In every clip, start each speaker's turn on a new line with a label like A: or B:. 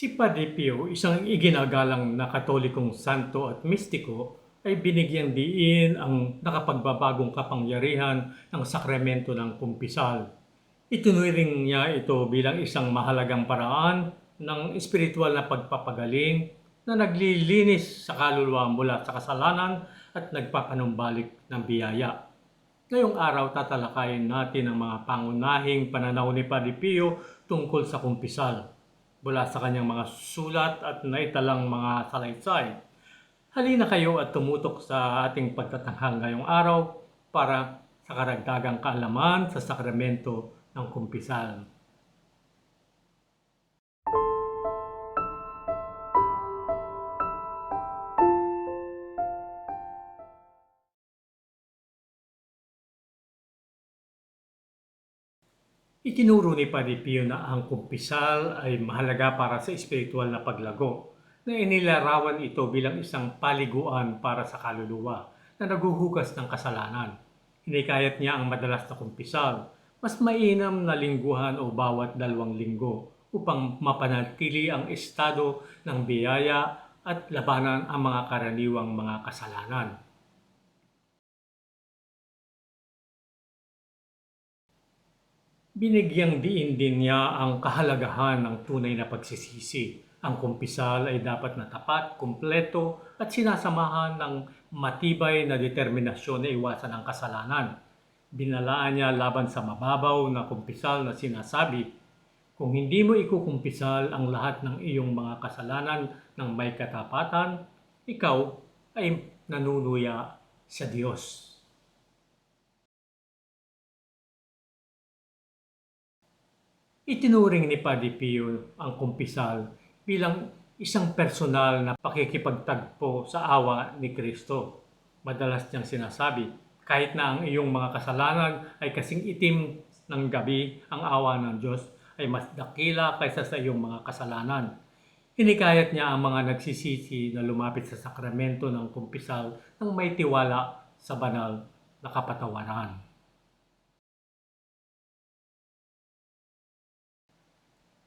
A: Si Padre Pio, isang iginagalang na katolikong santo at mistiko, ay binigyang diin ang nakapagbabagong kapangyarihan ng sakramento ng kumpisal. Itinuring niya ito bilang isang mahalagang paraan ng espiritual na pagpapagaling na naglilinis sa kaluluwa mula sa kasalanan at nagpapanumbalik ng biyaya. Ngayong araw tatalakayin natin ang mga pangunahing pananaw ni Padre Pio tungkol sa kumpisal mula sa kanyang mga sulat at naitalang mga salaysay. Halina kayo at tumutok sa ating pagtatanghal ngayong araw para sa karagdagang kaalaman sa sakramento ng kumpisal. Itinuro ni Padre Pio na ang kumpisal ay mahalaga para sa espiritual na paglago na inilarawan ito bilang isang paliguan para sa kaluluwa na naguhugas ng kasalanan. Hinikayat niya ang madalas na kumpisal, mas mainam na lingguhan o bawat dalawang linggo upang mapanatili ang estado ng biyaya at labanan ang mga karaniwang mga kasalanan. Binigyang diin din niya ang kahalagahan ng tunay na pagsisisi. Ang kumpisal ay dapat na tapat, kumpleto at sinasamahan ng matibay na determinasyon na iwasan ang kasalanan. Binalaan niya laban sa mababaw na kumpisal na sinasabi, kung hindi mo ikukumpisal ang lahat ng iyong mga kasalanan ng may katapatan, ikaw ay nanunuya sa Diyos. Itinuring ni Padre Pio ang kumpisal bilang isang personal na pakikipagtagpo sa awa ni Kristo. Madalas niyang sinasabi, kahit na ang iyong mga kasalanan ay kasing itim ng gabi, ang awa ng Diyos ay mas dakila kaysa sa iyong mga kasalanan. Hinikayat niya ang mga nagsisisi na lumapit sa sakramento ng kumpisal ng may tiwala sa banal na kapatawaran.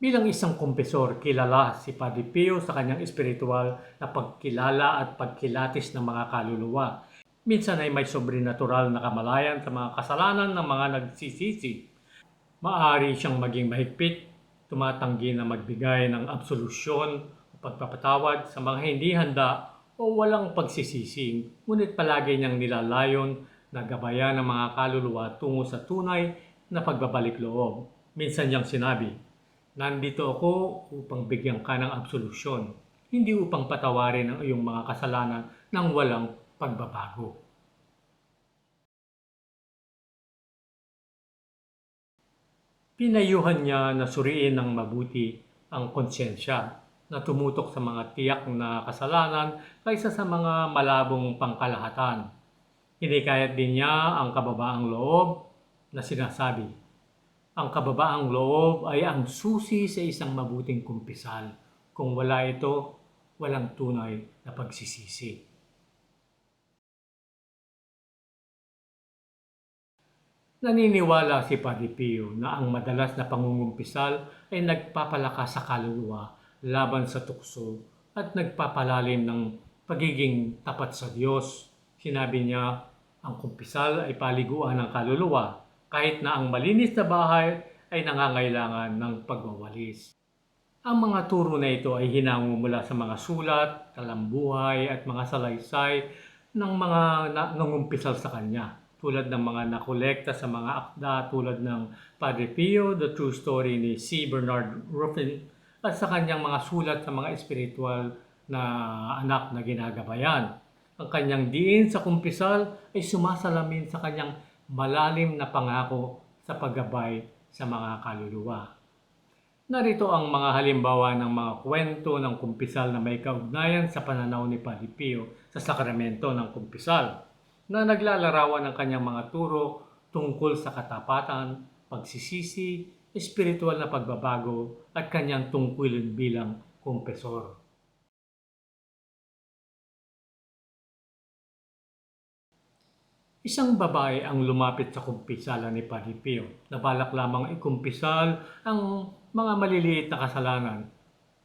A: Bilang isang kumpesor, kilala si Padre Pio sa kanyang espiritual na pagkilala at pagkilatis ng mga kaluluwa. Minsan ay may sobrenatural na kamalayan sa mga kasalanan ng mga nagsisisi. Maari siyang maging mahigpit, tumatanggi na magbigay ng absolusyon o pagpapatawad sa mga hindi handa o walang pagsisisi. Ngunit palagi niyang nilalayon na gabayan ng mga kaluluwa tungo sa tunay na pagbabalik loob. Minsan niyang sinabi, Nandito ako upang bigyan ka ng absolusyon, hindi upang patawarin ang iyong mga kasalanan ng walang pagbabago. Pinayuhan niya na suriin ng mabuti ang konsensya na tumutok sa mga tiyak na kasalanan kaysa sa mga malabong pangkalahatan. Hinikayat din niya ang kababaang loob na sinasabi, ang kababaang loob ay ang susi sa isang mabuting kumpisal. Kung wala ito, walang tunay na pagsisisi. Naniniwala si Padre Pio na ang madalas na pangungumpisal ay nagpapalakas sa kaluluwa laban sa tukso at nagpapalalim ng pagiging tapat sa Diyos. Sinabi niya, ang kumpisal ay paliguan ng kaluluwa kahit na ang malinis na bahay ay nangangailangan ng pagwawalis. Ang mga turo na ito ay hinango mula sa mga sulat, talambuhay at mga salaysay ng mga nangumpisal sa kanya tulad ng mga nakolekta sa mga akda tulad ng Padre Pio, The True Story ni C. Bernard Ruffin at sa kanyang mga sulat sa mga espiritual na anak na ginagabayan. Ang kanyang diin sa kumpisal ay sumasalamin sa kanyang malalim na pangako sa paggabay sa mga kaluluwa. Narito ang mga halimbawa ng mga kwento ng kumpisal na may kaugnayan sa pananaw ni Padre Pio sa sakramento ng kumpisal na naglalarawan ng kanyang mga turo tungkol sa katapatan, pagsisisi, espiritual na pagbabago at kanyang tungkulin bilang kumpesor. Isang babae ang lumapit sa kumpisalan ni Padre Pio na balak lamang ikumpisal ang mga maliliit na kasalanan.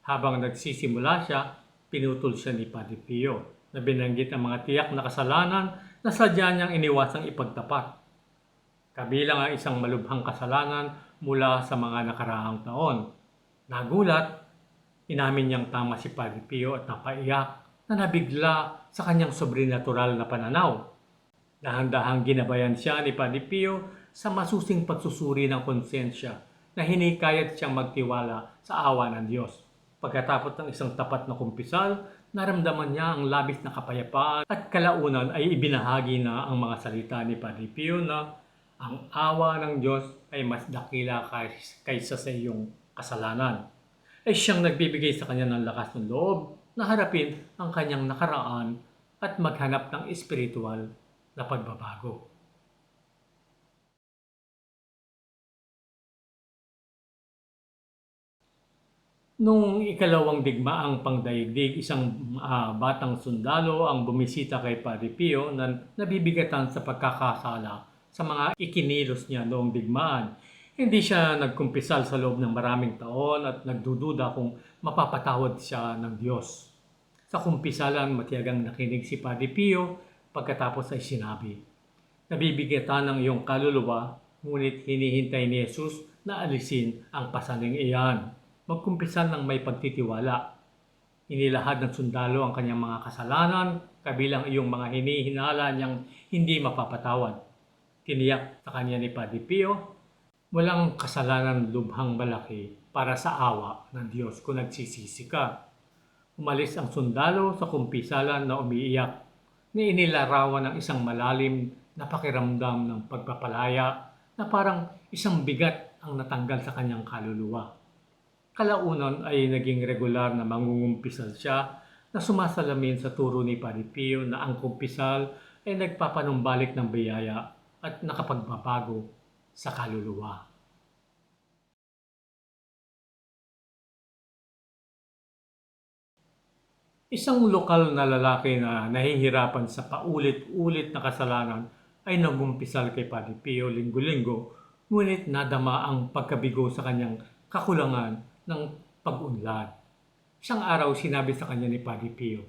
A: Habang nagsisimula siya, pinutol siya ni Padre Pio na binanggit ang mga tiyak na kasalanan na sadya niyang iniwasang ipagtapat. Kabilang ang isang malubhang kasalanan mula sa mga nakaraang taon. Nagulat, inamin niyang tama si Padre Pio at napaiyak na nabigla sa kanyang sobrenatural na pananaw. Dahan-dahang ginabayan siya ni Padre Pio sa masusing pagsusuri ng konsensya na hinikayat siyang magtiwala sa awa ng Diyos. Pagkatapos ng isang tapat na kumpisal, naramdaman niya ang labis na kapayapaan at kalaunan ay ibinahagi na ang mga salita ni Padre Pio na ang awa ng Diyos ay mas dakila kays- kaysa sa iyong kasalanan. Ay siyang nagbibigay sa kanya ng lakas ng loob na harapin ang kanyang nakaraan at maghanap ng espiritual na pagbabago. Nung ikalawang digmaang pangdaigdig, isang ah, batang sundalo ang bumisita kay Padre Pio na nabibigatan sa pagkakasala sa mga ikinilos niya noong digmaan. Hindi siya nagkumpisal sa loob ng maraming taon at nagdududa kung mapapatawad siya ng Diyos. Sa kumpisalan, matiyagang nakinig si Padre Pio pagkatapos ay sinabi, Nabibigatan ng iyong kaluluwa, ngunit hinihintay ni Jesus na alisin ang pasaning iyan. Magkumpisal ng may pagtitiwala. Inilahad ng sundalo ang kanyang mga kasalanan, kabilang iyong mga hinihinala niyang hindi mapapatawad. Tiniyak sa kanya ni Padre Pio, walang kasalanan lubhang malaki para sa awa ng Diyos kung nagsisisi ka. Umalis ang sundalo sa kumpisalan na umiiyak na inilarawan ng isang malalim na pakiramdam ng pagpapalaya na parang isang bigat ang natanggal sa kanyang kaluluwa. Kalaunan ay naging regular na mangungumpisal siya na sumasalamin sa turo ni Padre Pio na ang kumpisal ay nagpapanumbalik ng biyaya at nakapagbabago sa kaluluwa. Isang lokal na lalaki na nahihirapan sa paulit-ulit na kasalanan ay nagumpisal kay Padre Pio linggo-linggo, ngunit nadama ang pagkabigo sa kanyang kakulangan ng pag-unlad. Isang araw sinabi sa kanya ni Padre Pio,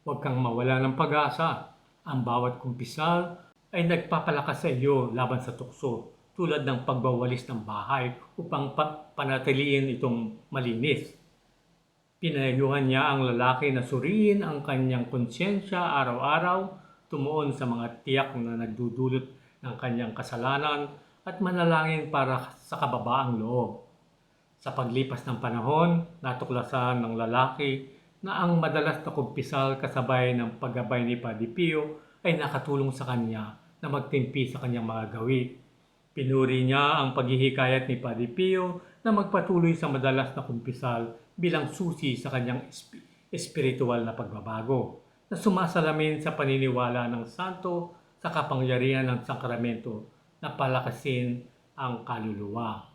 A: Huwag kang mawala ng pag-asa. Ang bawat kumpisal ay nagpapalakas sa iyo laban sa tukso, tulad ng pagbawalis ng bahay upang pa- panatiliin itong malinis. Pinayuhan niya ang lalaki na suriin ang kanyang konsyensya araw-araw, tumuon sa mga tiyak na nagdudulot ng kanyang kasalanan at manalangin para sa kababaang loob. Sa paglipas ng panahon, natuklasan ng lalaki na ang madalas na kumpisal kasabay ng paggabay ni Padre Pio ay nakatulong sa kanya na magtimpi sa kanyang mga gawi. Pinuri niya ang paghihikayat ni Padre Pio na magpatuloy sa madalas na kumpisal bilang susi sa kanyang esp- espiritual na pagbabago na sumasalamin sa paniniwala ng santo sa kapangyarihan ng sakramento na palakasin ang kaluluwa.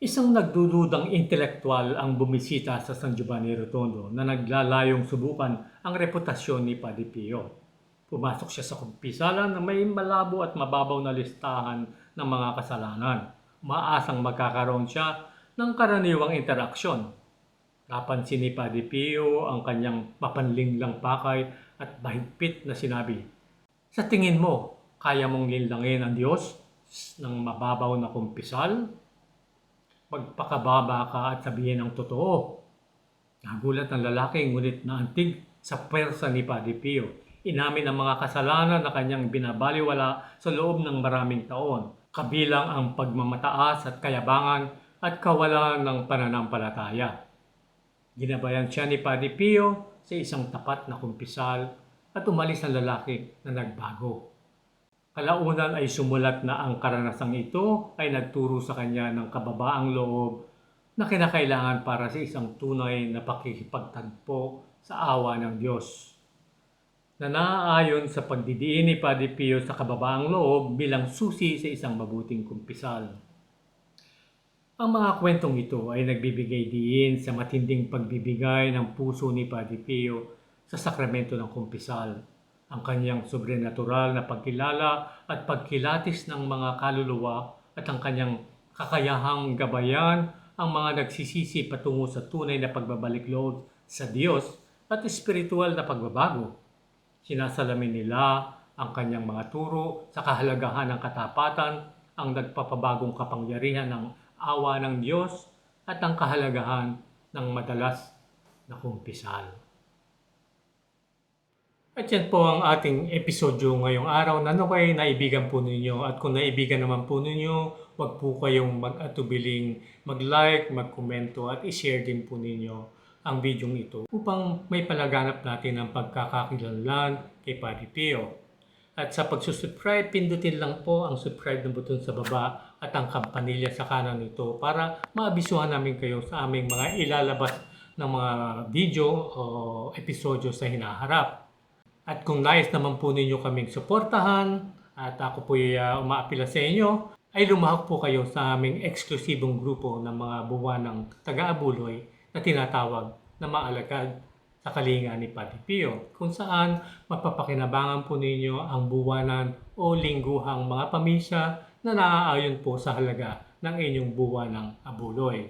A: Isang nagdududang intelektual ang bumisita sa San Giovanni Rotondo na naglalayong subukan ang reputasyon ni Padre Pio. Pumasok siya sa kumpisalan na may malabo at mababaw na listahan ng mga kasalanan. Maasang magkakaroon siya ng karaniwang interaksyon. Napansin ni Padre Pio ang kanyang mapanlinglang pakay at mahigpit na sinabi, Sa tingin mo, kaya mong linlangin ang Diyos ng mababaw na kumpisal? magpakababa ka at sabihin ang totoo. Nagulat ng lalaki ngunit naantig sa pwersa ni Padre Pio. Inamin ang mga kasalanan na kanyang binabaliwala sa loob ng maraming taon, kabilang ang pagmamataas at kayabangan at kawalan ng pananampalataya. Ginabayan siya ni Padre Pio sa isang tapat na kumpisal at umalis ang lalaki na nagbago. Kalaunan ay sumulat na ang karanasang ito ay nagturo sa kanya ng kababaang loob na kinakailangan para sa isang tunay na pakikipagtagpo sa awa ng Diyos. Na naaayon sa pagdidiin ni Padre Pio sa kababaang loob bilang susi sa isang mabuting kumpisal. Ang mga kwentong ito ay nagbibigay diin sa matinding pagbibigay ng puso ni Padre Pio sa sakramento ng kumpisal ang kanyang sobrenatural na pagkilala at pagkilatis ng mga kaluluwa at ang kanyang kakayahang gabayan ang mga nagsisisi patungo sa tunay na pagbabalik loob sa Diyos at espiritual na pagbabago. Sinasalamin nila ang kanyang mga turo sa kahalagahan ng katapatan, ang nagpapabagong kapangyarihan ng awa ng Diyos at ang kahalagahan ng madalas na kumpisal. At yan po ang ating episodyo ngayong araw na naway naibigan po ninyo at kung naibigan naman po ninyo, wag po kayong mag-atubiling mag-like, mag-komento at i-share din po ninyo ang video ito upang may palaganap natin ang pagkakakilanlan kay Padre Pio. At sa pagsusubscribe, pindutin lang po ang subscribe na button sa baba at ang kampanilya sa kanan nito para maabisuhan namin kayo sa aming mga ilalabas ng mga video o episodyo sa hinaharap. At kung nais naman po ninyo kaming suportahan at ako po uh, umaapila sa inyo, ay lumahok po kayo sa aming eksklusibong grupo ng mga buwanang taga-abuloy na tinatawag na maalagad sa kalinga ni Padre Pio, kung saan mapapakinabangan po ninyo ang buwanan o lingguhang mga pamisa na naaayon po sa halaga ng inyong buwanang abuloy.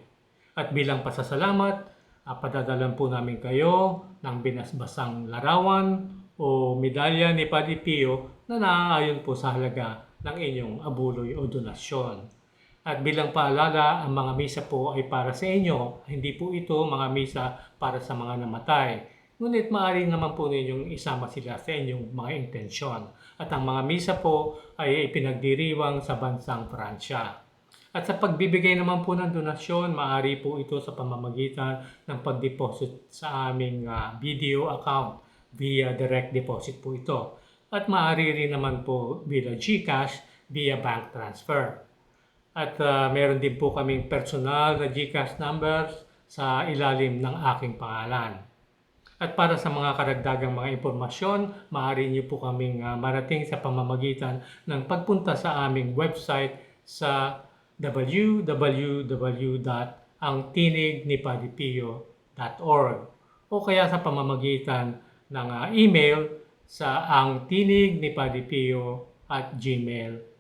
A: At bilang pasasalamat, uh, padadalan po namin kayo ng binasbasang larawan o medalya ni Padre Pio na naaayon po sa halaga ng inyong abuloy o donasyon. At bilang paalala, ang mga misa po ay para sa inyo. Hindi po ito mga misa para sa mga namatay. Ngunit maaari naman po ninyong isama sila sa inyong mga intensyon. At ang mga misa po ay ipinagdiriwang sa bansang Pransya. At sa pagbibigay naman po ng donasyon, maaari po ito sa pamamagitan ng pag-deposit sa aming uh, video account via direct deposit po ito. At maaari rin naman po via GCash via bank transfer. At uh, meron din po kaming personal na GCash numbers sa ilalim ng aking pangalan. At para sa mga karagdagang mga impormasyon, maaari niyo po kaming uh, marating sa pamamagitan ng pagpunta sa aming website sa www.angtinignipadipio.org o kaya sa pamamagitan ng uh, email sa angtinignipadipio at gmail.com.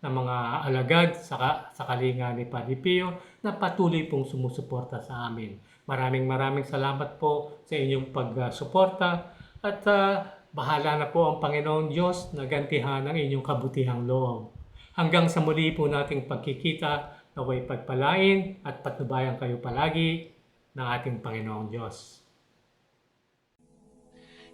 A: na mga alagad sa, sa kalinga ni Padre Pio na patuloy pong sumusuporta sa amin. Maraming maraming salamat po sa inyong pagsuporta at uh, bahala na po ang Panginoong Diyos na gantihan ang inyong kabutihang loob. Hanggang sa muli po nating pagkikita, naway pagpalain at patnubayan kayo palagi ng ating Panginoong Diyos.